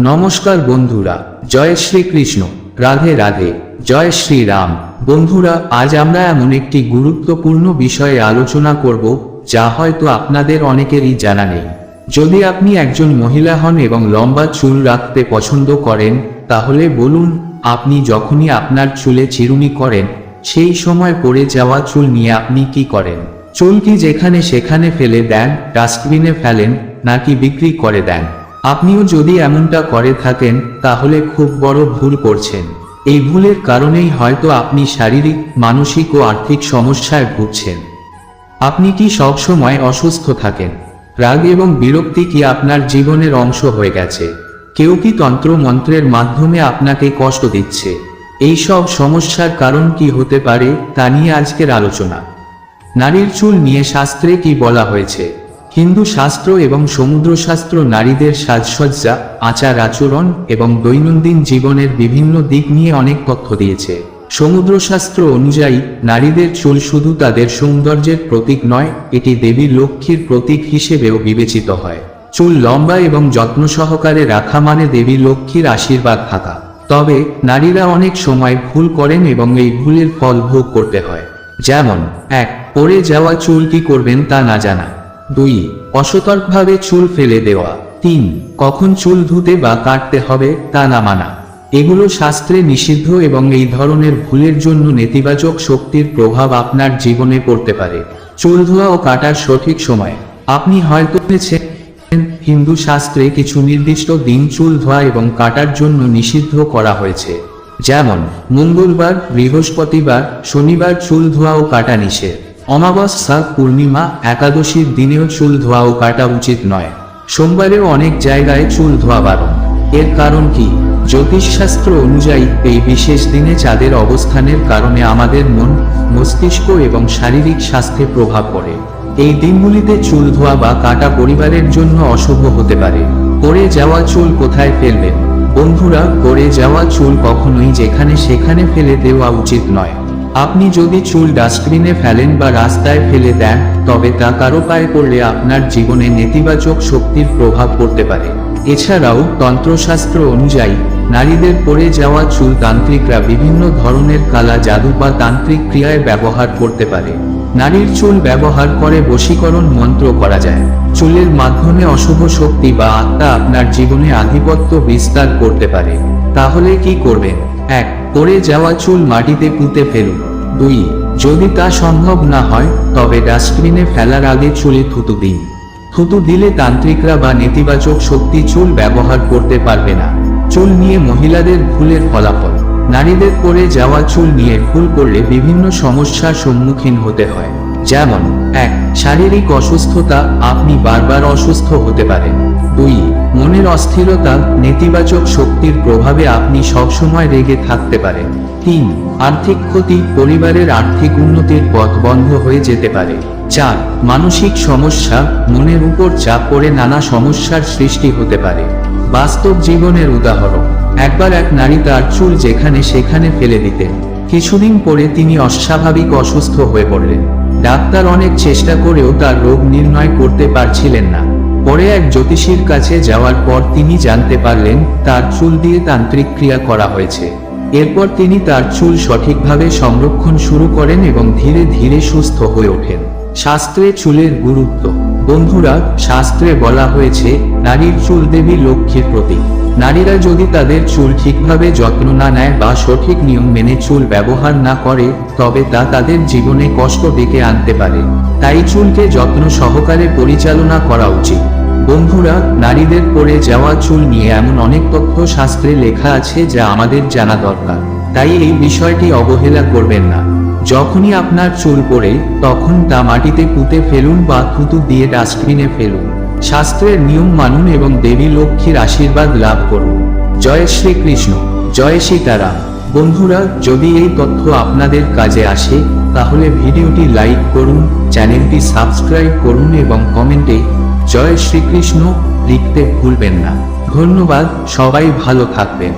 নমস্কার বন্ধুরা, জয় শ্রীকৃষ্ণ, রাধে রাধে, জয় শ্রীরাম। বন্ধুরা, আজ আমরা এমন একটি গুরুত্বপূর্ণ বিষয়ে আলোচনা করব, যা হয়তো আপনাদের অনেকেরই জানা নেই। যদি আপনি একজন মহিলা হন এবং লম্বা চুল রাখতে পছন্দ করেন, তাহলে বলুন, আপনি যখনই আপনার চুলে চিরুনি করেন, সেই সময় পড়ে যাওয়া চুল নিয়ে আপনি কি করেন? চুল কি যেখানে সেখানে ফেলে দেন, ডাস্টবিনে ফেলেন, নাকি বিক্রি করে দেন? আপনিও যদি এমনটা করে থাকেন, তাহলে খুব বড় ভুল করছেন। এই ভুলের কারণেই হয়তো আপনি শারীরিক, মানসিক ও আর্থিক সমস্যায় ভুগছেন। আপনি কি সব সময় অসুস্থ থাকেন? রাগ এবং বিরক্তি কি আপনার জীবনের অংশ হয়ে গেছে? কেউ কি তন্ত্র মন্ত্রের মাধ্যমে আপনাকে কষ্ট দিচ্ছে? এই সব সমস্যার কারণ কি হতে পারে, তা নিয়ে আজকের আলোচনা। নারীর চুল নিয়ে শাস্ত্রে কি বলা হয়েছে? হিন্দু শাস্ত্র এবং সমুদ্র শাস্ত্র নারীদের সাজসজ্জা, আচার আচরণ এবং দৈনন্দিন জীবনের বিভিন্ন দিক নিয়ে অনেক তথ্য দিয়েছে। সমুদ্র শাস্ত্র অনুযায়ী, নারীদের চুল শুধু তাদের সৌন্দর্যের প্রতীক নয়, এটি দেবী লক্ষ্মীর প্রতীক হিসেবেও বিবেচিত হয়। চুল লম্বা এবং যত্ন সহকারে রাখা মানে দেবী লক্ষ্মীর আশীর্বাদ থাকা। তবে, নারীরা অনেক সময় ভুল করেন এবং এই ভুলের ফল ভোগ করতে হয়। যেমন, এক, পড়ে যাওয়া চুল কি করবেন তা না জানা। দুই, অসতর্কভাবে চুল ফেলে দেওয়া। তিন, কখন চুল ধুতে বা কাটতে হবে তা না মানা। এগুলো শাস্ত্রে নিষিদ্ধ এবং এই ধরনের ভুলের জন্য নেতিবাচক শক্তির প্রভাব আপনার জীবনে পড়তে পারে। চুল ধোয়া ও কাটার সঠিক সময়। আপনি হয়তো হিন্দু শাস্ত্রে কিছু নির্দিষ্ট দিন চুল ধোয়া এবং কাটার জন্য নিষিদ্ধ করা হয়েছে। যেমন, মঙ্গলবার, বৃহস্পতিবার, শনিবার চুল ধোয়া ও কাটা নিষেধ। অমাবস্যা, পূর্ণিমা, একাদশীর দিনেও চুল ধোয়া ও কাটা উচিত নয়। সোমবারেও অনেক জায়গায় চুল ধোয়া বারণ। এর কারণ কি? জ্যোতিষশাস্ত্র অনুযায়ী এই বিশেষ দিনে চাঁদের অবস্থানের কারণে আমাদের মন, মস্তিষ্ক এবং শারীরিক স্বাস্থ্যে প্রভাব পড়ে। এই দিনগুলিতে চুল ধোয়া বা কাটা পরিবারের জন্য অশুভ হতে পারে। পড়ে যাওয়া চুল কোথায় ফেলবেন? বন্ধুরা পড়ে যাওয়া চুল কখনোই যেখানে সেখানে ফেলে দেওয়া উচিত নয়। আপনি যদি চুল ডাস্টবিনে ফেলেন বা রাস্তায় ফেলে দেন, তবে তা কারও পায়ে পড়লে আপনার জীবনে নেতিবাচক শক্তির প্রভাব পড়তে পারে। এছাড়াও তন্ত্রশাস্ত্র অনুযায়ী, নারীদের পড়ে যাওয়া চুল তান্ত্রিকরা বিভিন্ন ধরনের কালা জাদু বা তান্ত্রিক ক্রিয়ায় ব্যবহার করতে পারে। নারীর চুল ব্যবহার করে বশীকরণ মন্ত্র করা যায়। চুলের মাধ্যমে অশুভ শক্তি বা আত্মা আপনার জীবনে আধিপত্য বিস্তার করতে পারে। তাহলে কি করবেন? এক, পড়ে যাওয়া চুল মাটিতে পুঁতে ফেলুন। দুই, যদি তা সম্ভব না হয়, তবে ডাস্টবিনে ফেলার আগে চুলে থুতু দিন। থুতু দিলে তান্ত্রিকরা বা নেতিবাচক শক্তি চুল ব্যবহার করতে পারবে না। চুল নিয়ে মহিলাদের ভুলের ফলাফল। নারীদের পরে যাওয়া চুল নিয়ে ভুল করলে বিভিন্ন সমস্যার সম্মুখীন হতে হয়। যেমন, এক, শারীরিক অসুস্থতা, আপনি বারবার অসুস্থ হতে পারেন। দুই মনের অস্থিরতা নেতিবাচক শক্তির প্রভাবে আপনি সবসময় রেগে থাকতে পারেন তিন, আর্থিক ক্ষতি পরিবারের আর্থিক উন্নতির পথ বন্ধ হয়ে যেতে পারে। চার, মানসিক সমস্যা মনের উপর চাপ পড়ে নানা সমস্যার সৃষ্টি হতে পারে। বাস্তব জীবনের উদাহরণ, একবার এক নারী তার চুল যেখানে সেখানে ফেলে দিতেন। কিছুদিন পরে তিনি অস্বাভাবিক অসুস্থ হয়ে পড়লেন। ডাক্তার অনেক চেষ্টা করেও তার রোগ নির্ণয় করতে পারছিলেন না। পরে এক জ্যোতিষীর কাছে যাওয়ার পর তিনি জানতে পারলেন, তার চুল দিয়ে তান্ত্রিক ক্রিয়া করা হয়েছে। এরপর তিনি তার চুল সঠিকভাবে সংরক্ষণ শুরু করেন এবং ধীরে ধীরে সুস্থ হয়ে ওঠেন। শাস্ত্রে চুলের গুরুত্ব। বন্ধুরা, শাস্ত্রে বলা হয়েছে, নারীর চুল দেবী লক্ষ্মীর প্রতীক। নারীরা যদি তাদের চুল ঠিকভাবে যত্ন না নেয় বা সঠিক নিয়ম মেনে চুল ব্যবহার না করে, তবে তা তাদের জীবনে কষ্ট ডেকে আনতে পারে। তাই চুলকে যত্ন সহকারে পরিচালনা করা উচিত। বন্ধুরা, নারীদের পড়ে যাওয়া চুল নিয়ে এমন অনেক তথ্য শাস্ত্রে লেখা আছে যা আমাদের জানা দরকার। তাই এই বিষয়টি অবহেলা করবেন না। যখনই আপনার চুল পড়ে, তখন তা মাটিতে পুঁতে ফেলুন বা থুতু দিয়ে ডাস্টবিনে ফেলুন। শাস্ত্রের নিয়ম মানুন এবং দেবী লক্ষ্মীর আশীর্বাদ লাভ করুন। জয় শ্রীকৃষ্ণ, জয় সীতারাম। বন্ধুরা, যদি এই তথ্য আপনাদের কাজে আসে, তাহলে ভিডিওটি লাইক করুন, চ্যানেলটি সাবস্ক্রাইব করুন এবং কমেন্টে জয় শ্রীকৃষ্ণ লিখতে ভুলবেন না। ধন্যবাদ সবাই ভালো থাকবেন।